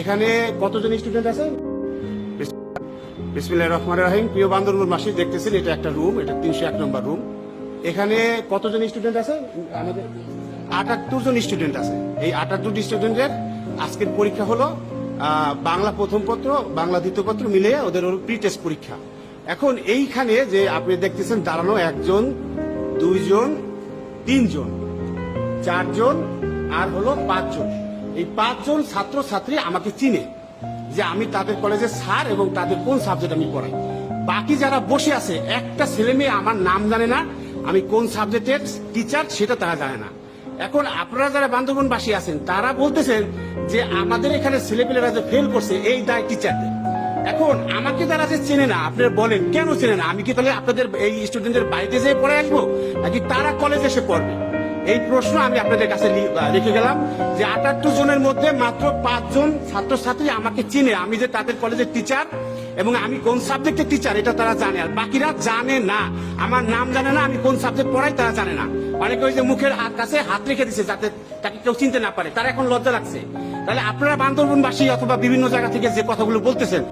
এখানে কতজন স্টুডেন্ট আছে? বিসমিল্লাহ রহমান রাহিম। প্রিয় বান্দরবন মাসি দেখতেছেন এটা একটা রুম এটা তিনশো এক নম্বর রুম এখানে কতজন স্টুডেন্ট আছে? আমাদের আটাত্তর জন স্টুডেন্ট আছে। এই আটাত্তর স্টুডেন্টের আজকের পরীক্ষা হলো বাংলা প্রথম পত্র, বাংলা দ্বিতীয় পত্র মিলিয়ে ওদের প্রি টেস্ট পরীক্ষা। এখন এইখানে যে আপনি দেখতেছেন দাঁড়ানো একজন, দুইজন, তিনজন, চারজন, আর হলো পাঁচজন। এই পাঁচজন ছাত্র ছাত্রী আমাকে চিনে যে আমি তাদের কলেজে স্যার এবং তাদের কোন সাবজেক্ট আমি পড়াই। বাকি যারা বসে আছে, একটা ছেলে মেয়ে আমার নাম জানে না, আমি কোন সাবজেক্টের টিচার সেটা তারা জানে না। এখন আপনারা যারা বান্ধবনবাসী আছেন, তারা বলতেছেন যে আমাদের এখানে ছেলেপেলেরা যে ফেল করছে, এই দায় টিচারদের এখন আমাকে তারা যে চেনে না, আপনারা বলেন, কেন চেনে না? আমি কি তাহলে আপনাদের এই স্টুডেন্টদের বাড়িতে যেয়ে পড়ে আসব, নাকি তারা কলেজে এসে পড়বে? এই প্রশ্ন আমি আপনাদের কাছে রেখে গেলাম যে আটাত্তর জনের মধ্যে মাত্র পাঁচজন ছাত্রছাত্রী আমাকে চিনে। আমি যে তাদের কলেজের টিচার এবং আমি কোন সাবজেক্টের টিচার এটা তারা জানে। আর বাকিরা জানে না। আমার নাম জানে না, আমি কোন সাবজেক্ট পড়াই তারা জানে না। অনেকে ওই যে মুখের হাত কাছে হাত রেখে দিছে যাতে তাকে কেউ চিনতে না পারে। তারা এখন লজ্জা লাগছে। তাহলে আপনারা বান্দরবনবাসী অথবা বিভিন্ন জায়গা থেকে যে কথাগুলো বলতেছেন